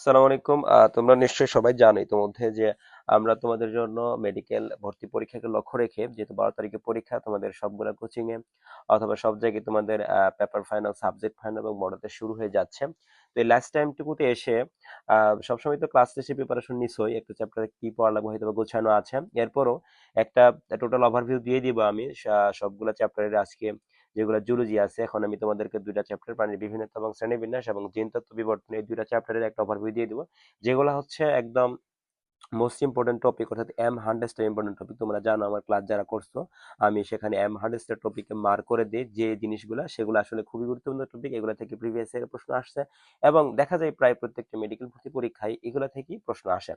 আসসালামু আলাইকুম। তোমরা নিশ্চয়ই সবাই জানো ইতিমধ্যে যে আমরা তোমাদের জন্য মেডিকেল ভর্তি পরীক্ষাকে লক্ষ্য রেখে যেহেতু বারো তারিখে পরীক্ষা তোমাদের সবগুলা কোচিং এ অথবা সব জায়গায় তোমাদের পেপার ফাইনাল সাবজেক্ট ফাইনাল এবং মডেলটা শুরু হয়ে যাচ্ছে। তো এই লাস্ট টাইমটুকুতে এসে সবসময় তো ক্লাস টেস্টে প্রিপারেশন নিছই, একটা চ্যাপ্টারে কি পড়া লাগবে হয়তো গোছানো আছে। এরপরও একটা টোটাল ওভারভিউ দিয়ে দিব আমি সবগুলা চ্যাপ্টারের আজকে যেগুলো জুলজি আছে, এখন আমি তোমাদেরকে দুইটা চ্যাপ্টার প্রাণীর বিভিন্ন এবং শ্রেণীবিন্যাস এবং জিনতত্ত্ব বিবর্তন এই দুইটা চ্যাপ্টারের একটা ওভারভিউ দিয়ে দিব। যেগুলো হচ্ছে একদম মোস্ট ইম্পর্টেন্ট টপিক অর্থাৎ এম হান্ড্রেডটা ইম্পর্টেন্ট টপিক তোমরা জানো, আমার ক্লাস যারা করছ, আমি সেখানে এম হান্ড্রেডটা টপিকে মার্ক করে দিই, যে জিনিসগুলো, সেগুলো আসলে খুবই গুরুত্বপূর্ণ টপিক এগুলো থেকে প্রিভিয়াস ইয়ার প্রশ্ন আসছে এবং দেখা যায় প্রায় প্রত্যেকটা মেডিকেল ভর্তি পরীক্ষায় এগুলো থেকেই প্রশ্ন আসে।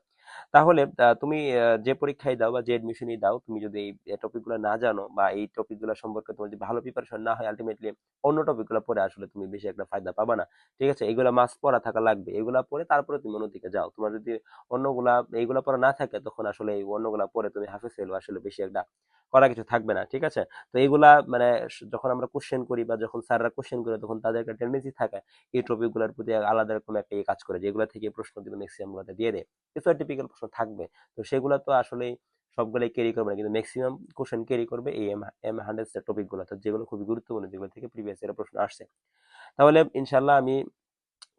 তাহলে তুমি যে পরীক্ষায় দাও বা যে এডমিশনই দাও, তুমি যদি এই টপিকগুলো না জানো বা এই টপিকগুলো সম্পর্কে তোমার যদি ভালো প্রিপারেশন না হয় আলটিমেটলি অন্য টপিকগুলো পড়ে আসলে তুমি বেশি একটা ফায়দা পাবা না। ঠিক আছে? এগুলো মাস্ট পড়া থাকা লাগবে। এগুলা পড়ে তারপরে তুমি অন্যদিকে যাও। তোমার যদি অন্যগুলা, এইগুলা পড়া না থাকে তখন আসলে এই অন্যগুলা পড়ে তুমি হাফেজ হইলেও আসলে বেশি একটা করা কিছু থাকবে না, ঠিক আছে? তো এইগুলা মানে যখন আমরা কোশ্চেন করি বা যখন স্যাররা কোশ্চেন করে তখন তাদের একটা টেন্ডেন্সি থাকে এই টপিকগুলার প্রতি আলাদা রকম একটা ইয়ে কাজ করে যেগুলো থেকে প্রশ্ন দিলে ম্যাক্সিমাম গুলাতে দিয়ে দেয়। কিছু টিপিক্যাল প্রশ্ন থাকবে। তো সেগুলো তো আসলে সবগুলাই ক্যারি করবে না, কিন্তু ম্যাক্সিমাম কোশ্চেন ক্যারি করবে এই এম এম হান্ড্রেড টপিকগুলো। তো যেগুলো খুবই গুরুত্বপূর্ণ, যেগুলো থেকে প্রিভিয়াস ইয়ার প্রশ্ন আসছে। তাহলে ইনশাল্লাহ আমি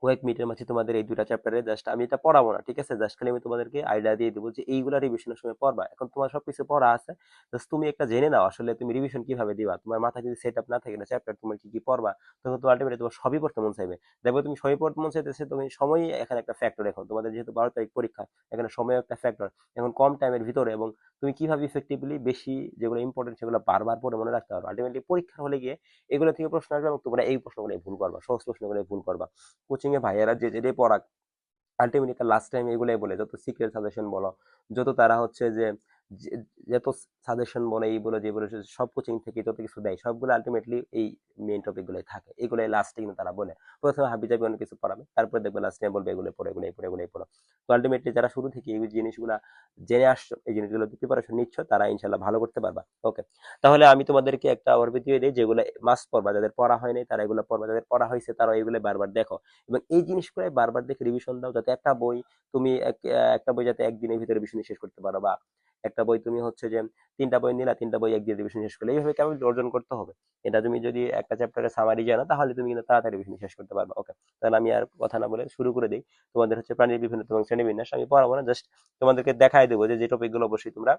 কয়েক মিনিটের মাঝে তোমাদের এই দুইটা চ্যাপ্টারে জাস্ট আমি এটা পড়াবো না, ঠিক আছে? জাস্ট খালি আমি তোমাদেরকে আইডিয়া দিয়ে দেবো যে এইগুলা রিভিশনের সময় পড়বা। এখন তোমার সবকিছু পড়া আছে জাস্ট তুমি একটা জেনে নাও আসলে তুমি রিভিশন কীভাবে দিবা। তোমার মাথায় যদি সেট আপ না থাকে না চ্যাপ্টার তোমার কি কি পড়বা? তখন তো আলটিমেটলি তোমার সবই পড়তে মন চাইবে। দেখবে তুমি সবই পড়তে মন চাইতেছে, তুমি সময় এখানে একটা ফ্যাক্টর এখন তোমাদের যেহেতু বারো তারিখ পরীক্ষা, এখানে সময় একটা ফ্যাক্টর এখন কম টাইমের ভিতরে এবং তুমি কীভাবে ইফেক্টিভলি বেশি যেগুলো ইম্পর্টেন্ট সেগুলো বারবার পড়ে মনে রাখতে পারো আলটিমেটলি পরীক্ষার হলে গিয়ে এগুলো থেকে প্রশ্ন আসবে এবং তোমরা এই প্রশ্নগুলো ভুল করবা, সহজ প্রশ্নগুলো ভুল করবা। কোচিং এ ভাইয়ারা যে যেটাই পড়াক আলটিমেটলি লাস্ট টাইম এগুলাই বলে, যত সিক্রেট সাজেশন বলো, যত তারা হচ্ছে যে যে- যত সাজেশন বলে এই বলে, যে বলে সব কোচিং থেকে যত কিছু দেয়, সবগুলো আলটিমেটলি এই মেইন টপিক গুলোই থাকে। এগুলোই লাস্টে কিন্তু তারা বলে। প্রথমে হাবি যাবে অনেক কিছু পড়াবে, তারপরে দেখবে লাস্ট বলবে এগুলো পড়ে এগুলো পড়ে এগুলো পড়ো। তো আলটিমেটলি যারা শুরু থেকে এই জিনিসগুলা জেনে আসছো, এই জিনিসগুলো প্রিপারেশন নিচ্ছ, তারা ইনশাল্লাহ ভালো করতে পারবা। ওকে তাহলে আমি তোমাদেরকে একটা ওভারভিউ দিয়ে দিই, যেগুলো মাস্ট পড়বা। যাদের পড়া হয়নি, তারা এগুলো পড়বা। যাদের পড়া হয়েছে তারা এগুলো বারবার দেখো। এবং এই জিনিসগুলো বারবার দেখে রিভিশন দাও, যাতে একটা বই তুমি একটা বই যাতে একদিনের ভিতরে রিভিশন শেষ করতে পারো বা একটা বই তুমি হচ্ছে যে তিনটা বই নিলা, তিনটা বই একদিন রিভিশন শেষ করলে। এইভাবে কেমন অর্জন করতে হবে? এটা তুমি যদি একটা চ্যাপ্টারে সামারি জানো, তাহলে তুমি কিন্তু তাড়াতাড়ি রিভিশন শেষ করতে পারবে। ওকে তাহলে আমি আর কথা না বলে শুরু করে দিই। তোমাদের হচ্ছে প্রাণীর বিভিন্ন এবং শ্রেণীবিন্যাস আমি পড়াবো না জাস্ট তোমাদেরকে দেখাই দেবো যে যে টপিকগুলো অবশ্যই তোমরা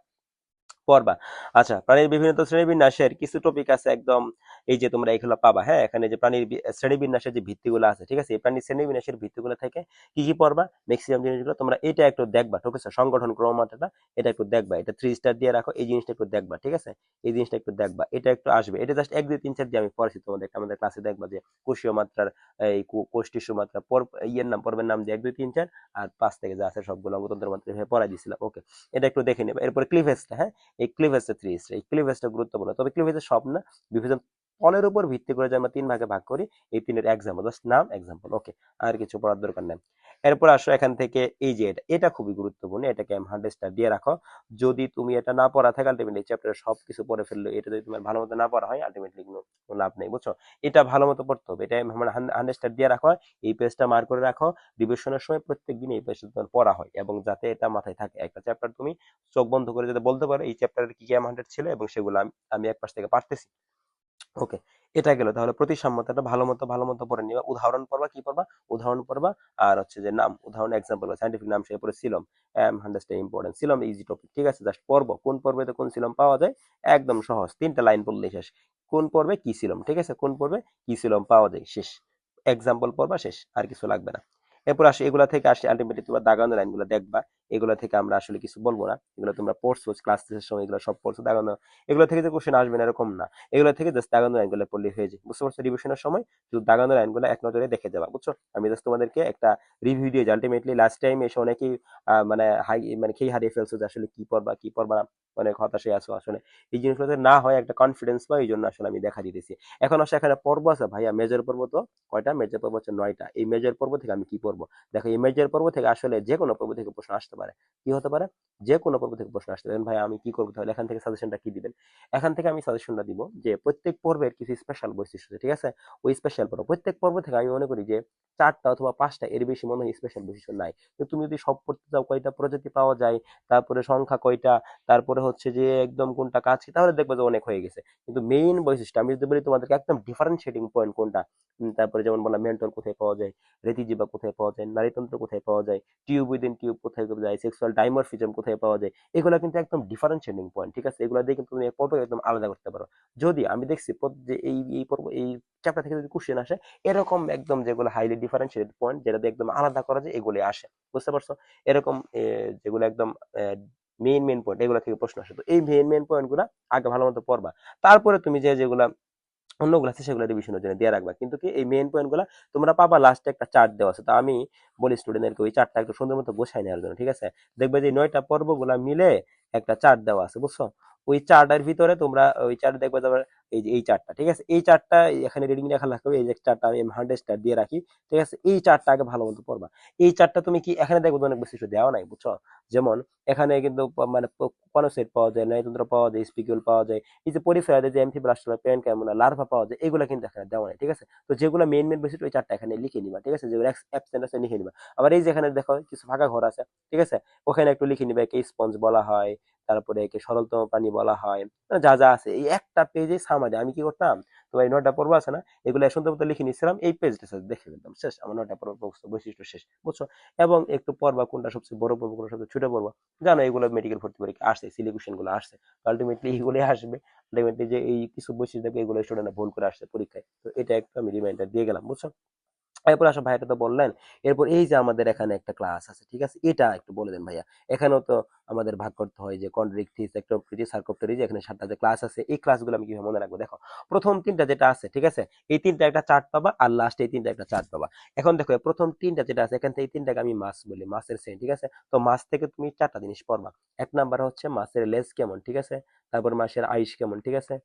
পড়বা। আচ্ছা প্রাণীর বিভিন্ন শ্রেণীবিন্যাসের কিছু টপিক আছে একদম এই যে তোমরা এগুলো পাবা হ্যাঁ? এখানে যে প্রাণীর শ্রেণীবিন্যাসের যে ভিত্তিগুলো আছে, ঠিক আছে? এই প্রাণীর শ্রেণীবিন্যাসের ভিত্তিগুলো থেকে কি কি পড়বা? ম্যাক্সিমাম জিনিসগুলো তোমরা এটা একটু দেখবা, ঠিক আছে? সংগঠন ক্রমমাত্রাটা এটা একটু দেখবা, এটা থ্রি স্টার দিয়ে রাখো, এই জিনিসটা একটু দেখবা, ঠিক আছে? এই জিনিসটা একটু দেখবা, এটা একটু আসবে। এটা জাস্ট এক, দুই, তিন, চার দিয়ে আমি পড়েছি তোমাদের আমাদের ক্লাসে দেখবা যে কোষীয় মাত্রার, এই কো- মাত্রা ইয়ের নাম, পর্বের নাম যে এক, দুই, তিন, চার আর পাঁচ থেকে যা আছে সবগুলো অঙ্গতন্ত্রের মাত্রা পড়াই দিছিলাম ওকে এটা একটু দেখে নেবে। এরপরে ক্লিভেজটা হ্যাঁ? এই ক্লিভেজটা থ্রি স্টার এই ক্লিভেজটা গুরুত্বপূর্ণ। তবে ক্লিভেজের সব না বিভাজন ফলের উপর ভিত্তি করে যে আমরা তিন ভাগে ভাগ করি, এই তিনের এক্সাম্পল জাস্ট নাম এক্সাম্পল ওকে আর কিছু পড়ার দরকার নেই। এরপর আসো এখান থেকে এই যে এটা এটা খুবই গুরুত্বপূর্ণ, এটাকে আমি হান্ড্রেড স্টার দিয়ে রাখো। যদি তুমি এটা না পড়া, থাকে আলটিমেটলি চ্যাপ্টারের সব কিছু পড়ে ফেলল, এটা যদি তোমার ভালো মতো না পড়া হয় আলটিমেটলি কোনো লাভ নেই, বুঝছ? এটা ভালো মতো পড়তে হবে, এটা হান্ড্রেড স্টার দিয়ে রাখো, এই পেজটা মার করে রাখো রিভিশনের সময় প্রত্যেক দিন এই পেজটা তোমার পড়া হয়, এবং যাতে এটা মাথায় থাকে। একটা চ্যাপ্টার তুমি চোখ বন্ধ করে যাতে বলতে পারো, এই চ্যাপ্টারের কি কি এম হান্ড্রেড ছিল, এবং সেগুলো আমি আমি এক পাশ থেকে পারতেছি। ওকে, এটা গেল। তাহলে প্রতিসাম্যতাটা ভালো মতো ভালো মতো পড়ে নিবা। উদাহরণ পড়বা, কি পড়বা? উদাহরণ পড়বা, আর হচ্ছে যে নাম। উদাহরণ এক্সাম্পল সাইন্টিফিক নাম সে পড়ে সিলম এম হান্ড্রেডটা ইম্পর্টেন্ট সিলম ইজি টপিক ঠিক আছে? জাস্ট পড়ব। কোন পর্বে কোন সিলম পাওয়া যায়? একদম সহজ। তিনটা লাইন পড়লেই শেষ। কোন পর্বে কি সিলম ঠিক আছে? কোন পর্বে কি সিলম পাওয়া যায়? শেষ। এক্সাম্পল পড়বা, শেষ। আর কিছু লাগবে না। এরপর আসে, এগুলা থেকে আসে আলটিমেটলি তোমরা দাগানো লাইনগুলো দেখবা। এগুলো থেকে আমরা আসলে কিছু বলব না। এগুলো তোমরা পড়ছো ক্লাস টেস্টের সময় এগুলো সব পড়ছো দাগানো এগুলো থেকে যে কোশ্চেন আসবে না, এরকম না। এগুলো থেকে জাস্ট দাগানো লাইনগুলো পড়লে হয়ে যায়। বুঝতে পারছ? রিভিশনের সময় শুধু দাগানো লাইনগুলো এক নজরে দেখে যাবা, বুঝছ? আমি জাস্ট তোমাদেরকে একটা রিভিউ দিয়ে আলটিমেটলি লাস্ট টাইম এসে অনেকেই মানে হাই মানে খেয়ে হারিয়ে ফেলছো যে আসলে কি পড়বা কি পড়বা না। অনেক হতাশায় আছো আসলে। এই জিনিসগুলো না হয় একটা কনফিডেন্স পাই এই জন্য আসলে আমি দেখা দিতেছি। এখন আসলে এখানে পর্ব আছে ভাইয়া মেজর পর্ব তো কয়টা? মেজর পর্ব হচ্ছে নয়টা। এই মেজর পর্ব থেকে আমি কি পড়ব? দেখো, এই মেজর পর্ব থেকে আসলে যে কোনো পর্ব থেকে প্রশ্ন আসতে আসতে পারে। কি হতে পারে? যে কোনো পর্ব থেকে প্রশ্ন আসতে পারে। ভাই আমি কি করব? তাহলে এখান থেকে সাজেশনটা কি দিবেন? এখান থেকে আমি সাজেশনটা দিব যে প্রত্যেক পর্বের কিছু স্পেশাল বৈশিষ্ট্য ঠিক আছে? ওই স্পেশাল পর্ব প্রত্যেক পর্ব থেকে আমি মনে করি যে চারটা অথবা পাঁচটা এর বেশি মনে হয় স্পেশাল বৈশিষ্ট্য নাই। তো তুমি যদি সব পড়তে চাও কয়টা প্রজাতি পাওয়া যায় তারপরে সংখ্যা কয়টা তারপরে হচ্ছে যে একদম কোনটা কাজ কি, তাহলে দেখবে যে অনেক হয়ে গেছে। কিন্তু মেইন বৈশিষ্ট্য আমি যদি বলি তোমাদেরকে একদম ডিফারেন্সিয়েটিং পয়েন্ট কোনটা তারপরে যেমন বললাম মেন্টল কোথায় পাওয়া যায় রেতিজীবা কোথায় পাওয়া যায় নারীতন্ত্র কোথায় পাওয়া যায় টিউব উইদিন টিউব কোথায় যায় সেক্সুয়াল ডাইমরফিজম কোথায় পাওয়া যায়, এগুলো কিন্তু একদম ডিফারেন্সিয়েটিং পয়েন্ট ঠিক আছে? এগুলো দিয়ে কিন্তু তুমি পর্ব একদম আলাদা করতে পারো। যদি আমি দেখছি যে এই এই পর্ব, এই চ্যাপ্টার থেকে যদি কোশ্চেন আসে, এরকম একদম যেগুলো হাইলি ডিফারেন্সিয়েটেড পয়েন্ট যেটা দিয়ে একদম আলাদা করা যায় এগুলো আসে। বুঝতে পারছ? এরকম যেগুলো একদম মেইন মেইন পয়েন্ট এগুলো থেকে প্রশ্ন আসে। তো এই মেইন মেইন পয়েন্টগুলা আগে ভালো মতো পড়বা। তারপরে তুমি যে যেগুলা অন্যগুলো আছে সেগুলো রিভিশনের জন্য দিয়ে রাখবা। কিন্তু কি এই মেইন পয়েন্টগুলো তোমরা পাবা লাস্টে একটা চার্ট দেওয়া আছে। তো আমি বলি স্টুডেন্টদেরকে ওই চার্টটা একটু সুন্দর মতো গোছাই নেওয়ার জন্য, ঠিক আছে? দেখবে যে নয়টা পর্বগুলা মিলে একটা চার্ট দেওয়া আছে, বুঝছ? ওই চার্টের ভিতরে তোমরা, ওই চার্ট দেখবে তোমার এই যে এই চার্টটা ঠিক আছে? এই চার্টটা এখানে রিডিং লেখা লাগবে, এই যে চার্টটা আমি হান্ড্রেড স্টার দিয়ে রাখি, ঠিক আছে? এই চার্টটা আগে ভালো মতো পড়বা। এই চার্টটা তুমি কি এখানে দেখবে অনেক বেশি কিছু দেওয়া নাই, বুঝছ? যেমন এখানে কিন্তু মানে কনসেপ্ট পাওয়া যায়, ন্যায়তন্ত্র পাওয়া যায় স্পিকিউল পাওয়া যায়, এই যে পরিফেরা যে এমফি এমফিব্লাস্টোলা পেন ক্যামোনা লার্ভা পাওয়া যায়, এগুলো কিন্তু এখানে দেওয়া নাই, ঠিক আছে? তো যেগুলো মেন মেইন বেসিস ওই চারটা এখানে লিখে নিবা, ঠিক আছে? যেগুলো অ্যাবসেন্ট আছে লিখে নিবা। আবার এই যে এখানে দেখো, কিছু ফাঁকা ঘর আছে, ঠিক আছে? ওখানে একটু লিখে নিবা একে স্পঞ্জ বলা হয় তারপরে একে সরলতম প্রাণী বলা হয়। মানে যা যা আছে, এই একটা পেজে সামারি আমি কি করতাম? তো এই নয়টা পর্ব আছে না? এগুলো সুন্দর মতো লিখে নিচ্ছিলাম এই পেজটা দেখে ফেলতাম। শেষ, আমার নয়টা পর্ব বৈশিষ্ট্য শেষ, বুঝছ? এবং একটু পর্বা কোনটা সবচেয়ে বড় পর্ব, কোনটা সবচেয়ে ছোট পর্ব, জানো, এগুলো মেডিকেল ভর্তি পরীক্ষা আসছে সিলেকশনগুলো আসছে। আলটিমেটলি এগুলোই আসবে। আলটিমেটলি যে এই কিছু বৈশিষ্ট্য এগুলো স্টুডেন্টরা ভুল করে আসছে পরীক্ষায়। তো এটা একটু আমি রিমাইন্ডার দিয়ে গেলাম, বুঝছ? এরপর আসো ভাইটা তো বললেন। এরপর এই যে আমাদের এখানে একটা ক্লাস আছে, ঠিক আছে? এটা একটু বলে দেন ভাইয়া। এখানেও তো আমাদের ভাগ করতে হয় যে কন্ড্রিকটিস একটোপ্রিটিস সার্কোপ্টেরিস এখানে সাতটা যে ক্লাস আছে, এই ক্লাসগুলো আমি কীভাবে মনে রাখব? দেখো, প্রথম তিনটা যেটা আছে, ঠিক আছে? এই তিনটা একটা চার্ট পাবা আর লাস্টে এই তিনটা একটা চার্ট পাবা। এখন দেখো প্রথম তিনটা যেটা আছে, এখান থেকে এই তিনটাকে আমি মাছ বলি মাছের শ্রেণি, ঠিক আছে? তো মাছ থেকে তুমি চারটা জিনিস পড়বা। এক নাম্বার হচ্ছে মাছের লেজ কেমন, ঠিক আছে? তারপর মাছের আইস কেমন, ঠিক আছে?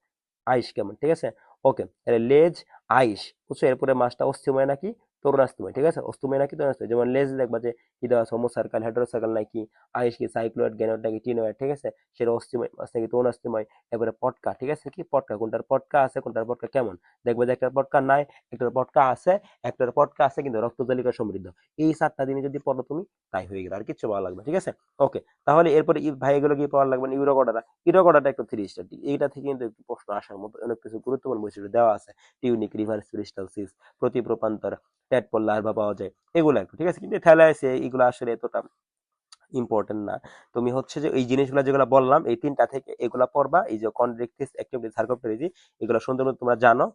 আইস কেমন, ঠিক আছে? ওকে লেজ আইস বুঝছ? এরপরে মাছটা অস্থিময় নাকি? তরুণাস্তময় ঠিক আছে? অস্তময় নাকি তরুণাস্তময় যেমন লেজ দেখবা যে, কি দেওয়া আছে? হোমোসার্কাল হেটারোসার্কাল নাকি? আইস কি সাইক্লোয়েড গ্যানোয়েড নাকি টিনোয়েড ঠিক আছে? সেটা অস্থিময় মাছ নাকি তরুণাস্তময় এরপরে পটকা, ঠিক আছে? কি পটকা? কোনটার পটকা আছে, কোনটার পটকা কেমন? দেখবে যে একটার পটকা নাই, একটার পটকা আছে, একটার পটকা আছে, কিন্তু রক্তজালিকা সমৃদ্ধ। এই সাতটা দিনে যদি পড়ো তুমি, তাই হয়ে গেল। আর কিছু ভালো লাগবে ঠিক আছে? ওকে, তাহলে এরপরে ভাই এগুলো কি পড়ার লাগবে ইউরোকোডাটা। ইউরোকোডাটা একটু থ্রি স্টার এইটা থেকে কিন্তু একটু প্রশ্ন আসার মতো অনেক কিছু গুরুত্বপূর্ণ বৈশিষ্ট্য দেওয়া আছে। টিউনিক, রিভার্স, ক্রিস্টাল, সিস, প্রতিপ্রপান্তর। ট্যাটপল লার্ভা পাওয়া যায়, এগুলো একটু ঠিক আছে? কিন্তু থ্যালাইসে এগুলো আসলে এতটা ইম্পর্টেন্ট না। তুমি হচ্ছে যে এই জিনিসগুলো যেগুলো বললাম, এই তিনটা থেকে এগুলা পড়বা, এই যে কন্ড্রিকটিস অ্যাক্টিভিটি সার্কোপ্টেরিজি এগুলো সুন্দর মতো তোমরা জানো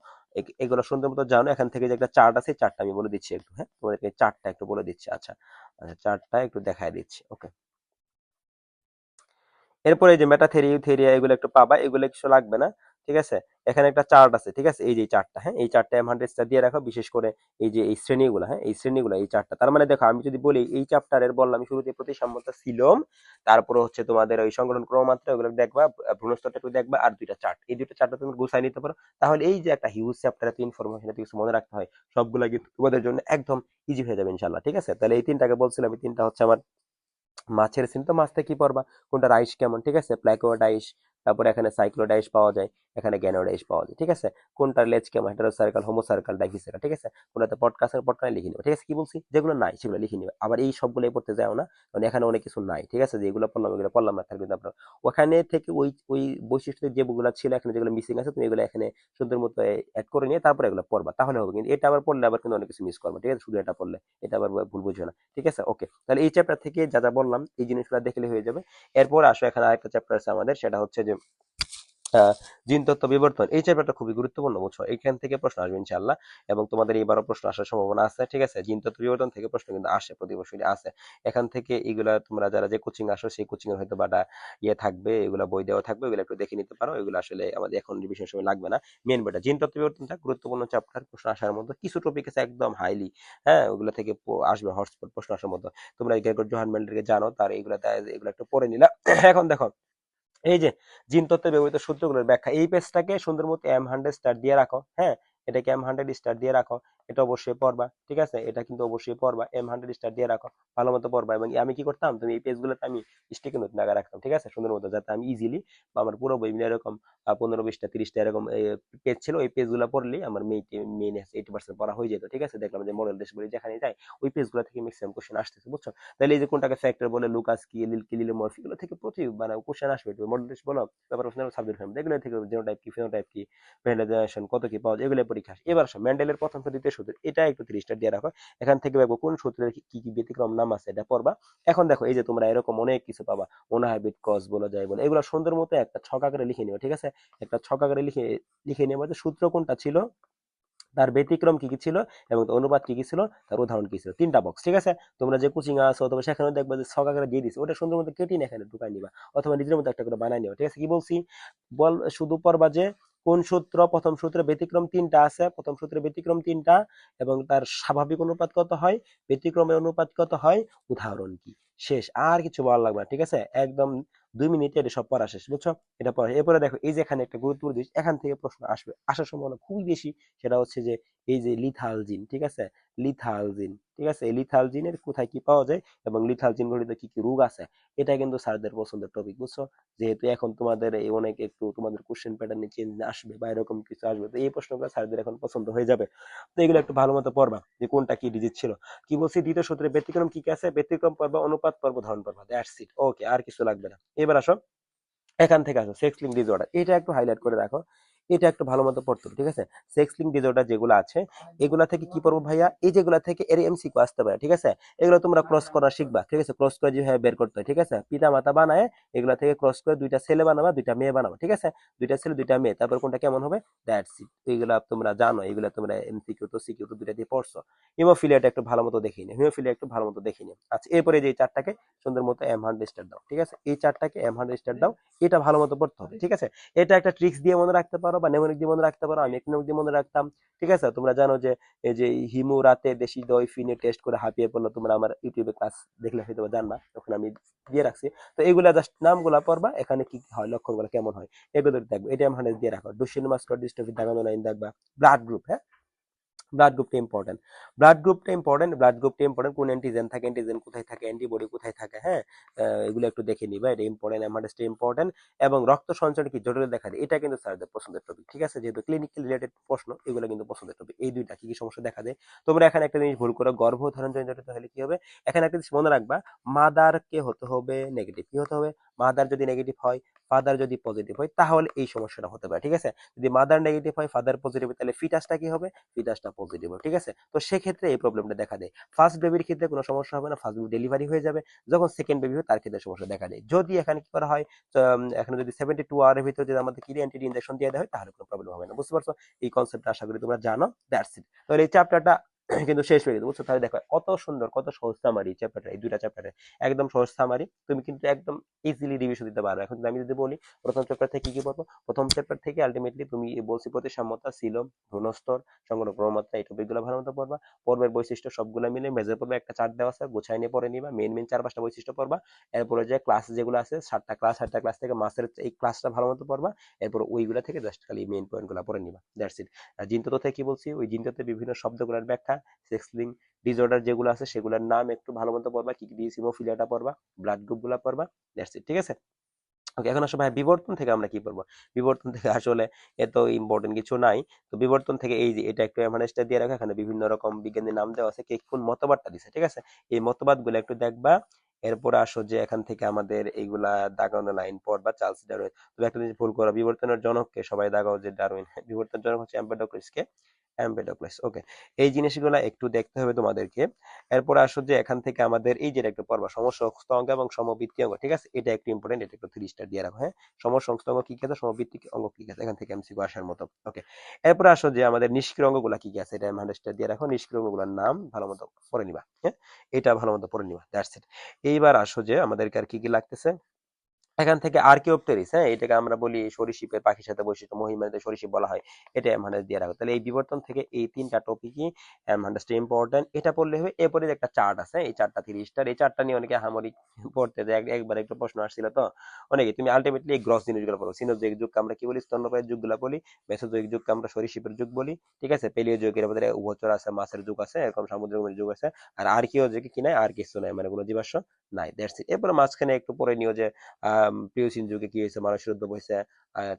এগুলো সুন্দর মতো জানো, এখান থেকে যে একটা চার্ট আছে চার্টটা আমি বলে দিচ্ছি একটু হ্যাঁ? তোমাদেরকে চার্টটা একটু বলে দিচ্ছি আচ্ছা। আচ্ছা চার্টটা একটু দেখায় দিচ্ছি ওকে এরপরে যে মেটাথেরি ইউথেরিয়া এগুলো একটু পাবা, এগুলো কিছু লাগবে না। ঠিক আছে? এখানে একটা চার্ট আছে, ঠিক আছে? এই যে চার্টটা হ্যাঁ? এই চার্টটা এম হান্ড্রেড দিয়ে রাখো, বিশেষ করে এই যে এই শ্রেণীগুলো হ্যাঁ? এই শ্রেণীগুলো, এই চার্টটা তার মানে দেখো, আমি যদি বলি এই চ্যাপ্টারের বললাম শুরুতে প্রতিসাম্যতা সিলোম তারপরে হচ্ছে তোমাদের ওই সংগঠন ক্রমমাত্রা ওগুলো দেখবা, ভ্রূণস্তরটা একটু দেখবা, আর দুইটা চার্ট এই দুটো চার্টটা তুমি গুছাই নিতে পারো। তাহলে এই যে একটা হিউজ চ্যাপ্টার এত ইনফরমেশন এত কিছু মনে রাখতে হয়, সবগুলা কিন্তু তোমাদের জন্য একদম ইজি হয়ে যাবে ইনশাল্লাহ ঠিক আছে? তাহলে এই তিনটাকে বলছিলাম, এই তিনটা হচ্ছে আমার মাছের সিন তো মাছটা কি পড়বা? কোনটা রাইস কেমন, ঠিক আছে? প্ল্যাকোডাইস তারপর এখানে সাইক্লোডাইস পাওয়া যায়, এখানে গ্যানোডাইস পাওয়া যায়, ঠিক আছে? কোনটার লেজ কেমন হেটারোসার্কাল হোমোসার্কাল ডাইফিসার্কাল ঠিক আছে? কোনটাতে পডকাস্টের পডকাস্ট লিখে নিবে, ঠিক আছে? কি বলছি? যেগুলো নাই, সেগুলো লিখে নিবে। আবার এই সবগুলোই পড়তে যাও না, কারণ এখানে অনেক কিছু নাই, ঠিক আছে? যেগুলো পড়লাম এগুলো পড়লাম না থাকবে আপনার ওখানে থেকে ওই ওই বৈশিষ্ট্য যেগুলো ছিল, এখানে যেগুলো মিসিং আছে, তুমি এগুলো এখানে সুন্দর মতো অ্যাড করে নিয়ে তারপরে এগুলো পড়বা, তাহলে হবে কিন্তু এটা আবার পড়লে আবার কিন্তু অনেক কিছু মিস করবা, ঠিক আছে? শুধু এটা পড়লে, এটা আবার ভুল বুঝবে না, ঠিক আছে? ওকে তাহলে এই চ্যাপ্টার থেকে যা যা বললাম, এই জিনিসগুলো দেখলে হয়ে যাবে। এরপর আসো, এখানে আরেকটা চ্যাপ্টার আছে আমাদের, সেটা হচ্ছে যে জিন তত্ত্ব বিবর্তন, এই চ্যাপ্টারটা খুবই গুরুত্বপূর্ণ, বুঝছ? এখান থেকে প্রশ্ন আসবে ইনশাআল্লাহ। এবং তোমাদের এবারও প্রশ্ন আসার সম্ভাবনা আছে, ঠিক আছে? জিন তত্ত্ব বিবর্তন থেকে প্রশ্ন কিন্তু আসে, প্রতি বছরই আসে। এখান থেকে এগুলা তোমরা যারা যে কোচিং আসো, সেই কোচিং এর হয়তো বাটা ইয়ে থাকবে, এগুলা বই দেওয়া থাকবে এগুলো একটু দেখে নিতে পারো। এগুলো আসলে আমাদের এখন রিভিশন সময় লাগবে না। মেন বইটা জিন তত্ত্ব বিবর্তনটা গুরুত্বপূর্ণ চ্যাপ্টার প্রশ্ন আসার মতো কিছু টপিক আছে একদম হাইলি হ্যাঁ? ওগুলো থেকে আসবে হটস্পট প্রশ্ন আসার মতো তোমরা জোহান মেন্ডেলকে জানো, তার এগুলা এগুলো একটু পড়ে নিলা। এখন দেখো এই যে জিন তত্ত্বে ব্যবহৃত সূত্রগুলোর ব্যাখ্যা, এই পেজটাকে সুন্দর মতো এম হান্ড্রেড স্টার দিয়ে রাখো হ্যাঁ? এটাকে এম হান্ড্রেড স্টার দিয়ে রাখো, এটা অবশ্যই পড়বা, ঠিক আছে? এটা কিন্তু অবশ্যই পড়বা এম হান্ড্রেড স্টার দিয়ে রাখো, ভালো মতো পড়বা এবং আমি কি করতাম? তুমি এই পেজগুলোতে আমি স্টিকি নোট লাগা রাখতাম, ঠিক আছে? সুন্দর মতো, যাতে আমি ইজিলি আমার পুরো বই মিলে এরকম পনেরো বিশটা, তিরিশটা এরকম পেজ ছিল, ওই পেজগুলো পড়লেই আমার মেইন এইটি পার্সেন্ট পড়া হয়ে যেত, ঠিক আছে? দেখলাম যে মডেল দেশ বলি যেখানে যায়, ওই পেজগুলো থেকে ম্যাক্সিমাম কোশ্চেন আসতেছে, বুঝছ? তাহলে এই যে কোনটাকে ফ্যাক্টর বলে লুকাস কি লিল কি লিল লিলোমর্ফ এগুলো থেকে প্রচুর মানে কোশ্চেন আসবে মডেল টেস্ট বলো, তারপর সাবজেক্ট ফ্যামিলি এগুলো থেকে জেনোটাইপ কি ফিনোটাইপ কি ভ্যালিডেশন কত কি পাওয়া যায় এগুলো পরীক্ষা এবার আসো মেন্ডেলের প্রথম সূত্র দ্বিতীয় সূত্র, এটা একটু তিরিশটা দিয়ে রাখো। এখান থেকে দেখব কোন সূত্রের কি কি ব্যতিক্রম নাম আছে, এটা পড়বা। এখন দেখো, এই যে তোমরা এরকম অনেক কিছু পাবা মোনাহাইবিট কস বলা যায় বলে, এগুলো সুন্দর মতো একটা ছক আকারে লিখে নিও ঠিক আছে? একটা ছক আকারে লিখে লিখে নেব যে সূত্র কোনটা ছিল, তার ব্যতিক্রম কি কি ছিল, এবং অনুপাত কি কি ছিল, তার উদাহরণ কি ছিল, তিনটা বক্স ঠিক আছে? তোমরা যে কোচিং আছো, অথবা সেখানে দেখবে যে ছক আকারে দিয়ে দিছে ওটা সুন্দর মতো কেটে এখানে ঢুকাই নিবা, অথবা নিজের মতো একটা করে বানাই নিও ঠিক আছে? কি বলছি? বল, শুধু পড়বা যে কোন সূত্র? প্রথম সূত্রে ব্যতিক্রম তিনটা আছে। প্রথম সূত্রে ব্যতিক্রম তিনটা এবং তার স্বাভাবিক অনুপাত কত হয়? ব্যতিক্রমের অনুপাত কত হয়? উদাহরণ কি? শেষ, আর কিছু বলা লাগবে ঠিক আছে? একদম দুই মিনিটে এটা সব পড়া শেষ, বুঝছ? এটা পড়া, এরপরে দেখো, এই যে এখানে একটা গুরুত্বপূর্ণ জিনিস, এখান থেকে প্রশ্ন আসবে। আসার সম্ভাবনা খুবই বেশি, সেটা হচ্ছে যে এই যে লিথালজিন ঠিক আছে? লিথাল জিন ঠিক আছে? এই লিথাল জিনের কোথায় কি পাওয়া যায় এবং লিথাল জিন ঘটিত কি কি রোগ আছে, এটা কিন্তু স্যারদের পছন্দের টপিক বুঝছ? যেহেতু এখন তোমাদের এই অনেক একটু তোমাদের কোশ্চেন প্যাটার্নে চেঞ্জ আসবে বা এরকম কিছু আসবে, তো এই প্রশ্নগুলো স্যারদের এখন পছন্দ হয়ে যাবে। তো এগুলো একটু ভালো মতো পড়বা যে কোনটা কি ডিজিট ছিল। কি বলছি? দ্বিতীয় সূত্রে ব্যতিক্রম কি কি আছে? ব্যতিক্রম পর্ব, অনুপাত পর্ব, ধরন পর্ব দ্যাটস ইট ওকে আর কিছু লাগবে না। এবার আসো, এখান থেকে আসো সেক্স লিঙ্ক ডিসঅর্ডার এটা একটু হাইলাইট করে রাখো। এটা একটু ভালো মতো পড়তে হবে, ঠিক আছে? সেক্স লিঙ্ক ডিসঅর্ডার যেগুলো আছে, এগুলা থেকে কি পড়ব ভাইয়া? এই যেগুলা থেকে এর এমসিকিউ আসতে পারে, ঠিক আছে? এগুলো তোমরা ক্রস করা শিখবা, ঠিক আছে? ক্রস করে যেভাবে বের করতে ঠিক আছে? পিতা মাতা বানায়, এগুলা থেকে ক্রস করে দুইটা ছেলে বানাবা, দুইটা মেয়ে বানাবা, ঠিক আছে? দুইটা ছেলে, দুইটা মেয়ে, তারপর কোনটা কেমন হবে? দ্যাটস ইট এগুলা তোমরা জানো, এগুলা তোমরা এমসিকিউ তো সিকিউ তো দুইটা দিয়ে পড়ছো। হিমোফিলিয়াটা একটু ভালো মতো দেখে নিও হিমোফিলিয়া একটু ভালো মতো দেখে নিও। আচ্ছা এরপরে যে চারটাকে সুন্দর মতো এম হান্ড্রেড স্টার দাও, ঠিক আছে? এই চারটাকে এম হান্ড্রেড স্টার দাও, এটা ভালো মতো পড়তে হবে, ঠিক আছে? এটা একটা ট্রিক্স দিয়ে মনে রাখতে পারো। বা নেমনিক দিয়ে মনে রাখতে পারো, আমি একটু দিয়ে মনে রাখতাম। ঠিক আছে? তোমরা জানো যে, এই যে হিমু রাতে দেশি দই ফিনে টেস্ট করে হাঁপিয়ে পড়ল, তোমরা আমার ইউটিউবে ক্লাস দেখলে হয়তো জানবা, তখন আমি দিয়ে রাখছি। তো এইগুলা জাস্ট নামগুলা পড়বা, এখানে কি হয়, লক্ষণগুলো কেমন হয়, এগুলো দেখব। এটা আমি দিয়ে রাখো। ডুসিন মাস্কর ডিস্ট্রফি দাগানো লাইন দেখবা। ব্লাড গ্রুপ হ্যাঁ? ব্লাড গ্রুপটা ইম্পর্টেন্ট ব্লাড গ্রুপটা ইম্পর্টেন্ট ব্লাড গ্রুপটা ইম্পর্টেন্ট কোন অ্যান্টিজেন থাকে অ্যান্টিজেন কোথায় থাকে অ্যান্টিবডি কোথায় থাকে হ্যাঁ? এগুলো একটু দেখে নিবা, এটা ইম্পর্টেন্ট এমার্জেন্সি ইম্পর্টেন্ট এবং রক্ত সঞ্চালন কি? জটিল দেখা দেয়, এটা কিন্তু স্যারদের পছন্দের টপিক ঠিক আছে? যেহেতু ক্লিনিক্যাল রিলেটেড প্রশ্ন, এগুলো কিন্তু পছন্দের টপিক এই দুইটা কি কি সমস্যা দেখা দেয়? তোমরা এখানে একটা জিনিস ভুল করো, গর্ভধারণ জনিত হলে কি হবে? এখানে একটা জিনিস মনে রাখবা মাদারকে হতে হবে নেগেটিভ কি হতে হবে? মাদার যদি নেগেটিভ হয় ফাদার যদি পজিটিভ হয়, তাহলে এই সমস্যাটা হতে পারে, ঠিক আছে? যদি মাদার নেগেটিভ হয় ফাদার পজিটিভ তাহলে ফিটাসটা কি হবে? ফিটাসটা পজিটিভ হবে, ঠিক আছে? তো সেক্ষেত্রে এই প্রবলেমটা দেখা দেয়। ফার্স্ট বেবির ক্ষেত্রে কোনো সমস্যা হবে না ফার্স্ট বেবি ডেলিভারি হয়ে যাবে, যখন সেকেন্ড বেবি হয়, তার ক্ষেত্রে সমস্যা দেখা দেয়। যদি এখানে কি করা হয় এখানে যদি সেভেন্টি টু আওয়ারের ভিতরে যদি আমাদের কিরি অ্যান্টি ইনজেকশন দিয়ে দেওয়া হয়, তাহলে কোনো প্রবলেম হবে না, বুঝতে পারছ? এই কনসেপ্টটা আশা করি তোমরা জানো দ্যাটস ইট তাহলে এই চ্যাপ্টারটা কিন্তু শেষ হয়ে গেছে, বুঝছ? তাহলে দেখো, কত সুন্দর, কত সহজ সামারি চ্যাপ্টার এই দুইটা চ্যাপ্টারে একদম সহজ সামারি তুমি কিন্তু একদম ইজিলি রিভিশন দিতে পারো। এখন আমি যদি বলি, প্রথম চ্যাপ্টার থেকে কি কি পড়ব প্রথম চ্যাপ্টার থেকে আলটিমেটলি তুমি বলছি প্রতি প্রতিসাম্যতা, ছিল ঘূর্ণস্তর সংগ্রহ প্রমাত্রা এই টপিকগুলো ভালো মতো পড়বা। পর্বের বৈশিষ্ট্য সবগুলো মিলে মেজর পর্বে একটা চার্ট দেওয়া আছে গোছাই নিয়ে পড়ে নিবা মেন মেন চার পাঁচটা বৈশিষ্ট্য পড়বা। এরপরে যে ক্লাস যেগুলো আছে, সাতটা ক্লাস সাতটা ক্লাস থেকে মাসের এই ক্লাসটা ভালো মতো পড়বা। এরপর ওইগুলা থেকে জাস্ট খালি মেন পয়েন্টগুলো পড়ে নিবা দ্যাটস ইট জিনতত্ত্ব থেকে কি বলছি? ওই জিনতত্ত্বে বিভিন্ন শব্দগুলোর ব্যাখ্যা সেক্স লিঙ্ক ডিসঅর্ডার যেগুলো আছে সেগুলোর নাম একটু ভালো মতো পড়বা, কি কি হিমোফিলিয়াটা পড়বা ব্লাড গ্রুপগুলো পড়বা দ্যাটস ইট ঠিক আছে? ওকে এখন আসলে ভাই, বিবর্তন থেকে আমরা কি পড়ব? বিবর্তন থেকে আসলে এত ইম্পর্টেন্ট কিছু নাই। তো বিবর্তন থেকে এই যে এটা একটু এমানেস্টা দিয়ে রাখা, এখানে বিভিন্ন রকম বিজ্ঞানীর নাম দেওয়া আছে, কে কোন মতবাদটা দিছে, ঠিক আছে? এই মতবাদগুলো একটু দেখবা এরপরে আসো যে এখান থেকে আমাদের এইগুলা দাগানো লাইন পড়বা চার্লস ডারউইন। তবে একটা জিনিস ভুল করো, বিবর্তনের জনককে সবাই দাগাও যে ডারউইন। বিবর্তনের জনক হচ্ছে এম্পেডোক্লিস কে এম্পেডোক্লিস ওকে, এই জিনিসগুলো একটু দেখতে হবে তোমাদেরকে। এরপর আসো যে এখান থেকে আমাদের এই যে একটা পর্ব সমসংস্থ এবং সমবৃত্তি অঙ্গ, ঠিক আছে? এটা একটু ইম্পর্টেন্ট এটা একটু থ্রি স্টার দিয়ে রাখো হ্যাঁ? সমসংস্থ অঙ্গ কি কি আছে? সমবৃত্তি অঙ্গ কি কি আছে? এখান থেকে এমসিকিউ আসার মতো, ওকে? এরপর আসো যে আমাদের নিষ্ক্রিয় অঙ্গগুলা কি কি আছে? এটা হান্ড্রেড স্টার দিয়ে রাখো। নিষ্ক্রিয় অঙ্গগুলোর নাম ভালো মতো পড়ে নিবা হ্যাঁ? এটা ভালো মতো পড়ে নিবা দ্যাটস ইট এইবার আসো যে আমাদেরকে আর কি কি লাগতেছে। এখান থেকে আর্কিওপটেরিস হ্যাঁ এটাকে আমরা বলি সরীসৃপের পাখির সাথে বৈশিষ্ট্য মহিমানিত সরীসৃপ বলা হয়। এটা মানে দিয়ে রাখো। তাহলে এই বিবর্তন থেকে এই তিনটা টপিকই মানটা ইম্পর্টেন্ট এটা পড়লে হবে এরপরে যে একটা চার্ট আছে, এই চারটা তিরিশ স্টার এই চারটা নিয়ে অনেকে হামারি পড়তে যায়। একবার একটা প্রশ্ন আসছিল তো? অনেকে, তুমি আলটিমেটলি এই গ্রস জিনিসগুলো পড়ো। সিনোজয়িক যুগকে আমরা কি বলি? স্তন্যপায়ী যুগগুলো বলি। মেসোজয়িক যুগকে আমরা সরীসৃপের যুগ বলি। ঠিক আছে? পেলিও যুগের মধ্যে উভচর আছে, মাছের যুগ আছে, এরকম সামুদ্রিক যুগ আছে। আর আর্কিও যুগে কি নাই? আর কিছু নাই। মানে কোনো জীবাশ্ম নাই। দ্যাটস ইট এরপরে মাঝখানে একটু পরে নিও যে, আহ প্রিয়সিন যুগে কি হয়েছে? মানুষের উদ্ভব হয়েছে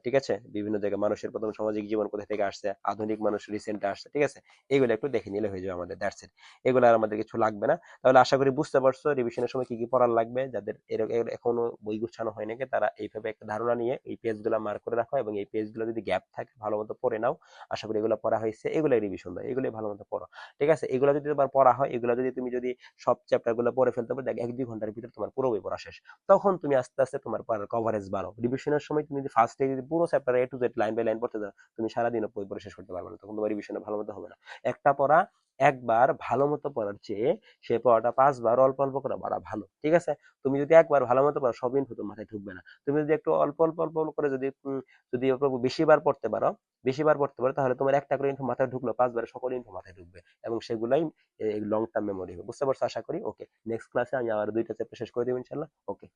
ঠিক আছে? বিভিন্ন জায়গায় মানুষের প্রথম সামাজিক জীবন কোথা থেকে আসছে? আধুনিক মানুষ রিসেন্ট আসছে, ঠিক আছে? এগুলো একটু দেখে নিলে হয়ে যাবে আমাদের দ্যাটস ইট এগুলো আর আমাদের কিছু লাগবে না। তাহলে আশা করি বুঝতে পারছ রিভিশনের সময় কি কি পড়ার লাগবে, যাদের এখনও বই গুছানো হয় নাকি তারা এইভাবে একটা ধারণা নিয়ে এই পেজগুলো মার্ক করে রাখো এবং এই পেজগুলো যদি গ্যাপ থাকে, ভালো মতো পড়ে নাও। আশা করি এগুলো পড়া হয়েছে এগুলো রিভিশন দাও এগুলো ভালো মতো পড়ো, ঠিক আছে? এগুলো যদি তোমার পড়া হয়, এগুলো যদি তুমি যদি সব চ্যাপ্টারগুলো পড়ে ফেলতে পারো, দেখ, এক দুই ঘণ্টার ভিতরে তোমার পুরো বই পড়া শেষ। তখন তুমি আস্তে আস্তে তোমার কভারেজ বাড়ো। রিভিশনের সময় তুমি যদি ফার্স্টে যদি পুরো chapter A to Z line by line পড়তে যাও, তুমি সারাদিনও বই পড়ে শেষ করতে পারবে না। তখন তোমার রিভিশনে ভালো মতো হবে না। একটা পড়া একবার ভালো মতো পড়ার চেয়ে সে পড়াটা পাঁচবার অল্প অল্প করে পড়া ভালো, ঠিক আছে? তুমি যদি একবার ভালো মতো পড়ো, সব ইনফো তোমার মাথায় ঢুকবে না। তুমি যদি একটু অল্প অল্প অল্প করে যদি যদি বেশিবার পড়তে পারো, বেশিবার পড়তে পারো, তাহলে তোমার একটা করে ইনফো মাথায় ঢুকলো, পাঁচবার সকল ইনফো মাথায় ঢুকবে এবং সেগুলাই লং টার্ম মেমোরি হবে। বুঝতে পারছ? আশা করি? ওকে নেক্সট ক্লাসে আমি আবার দুইটা চ্যাপ্টার শেষ করে দেবো ইনশাল্লাহ ওকে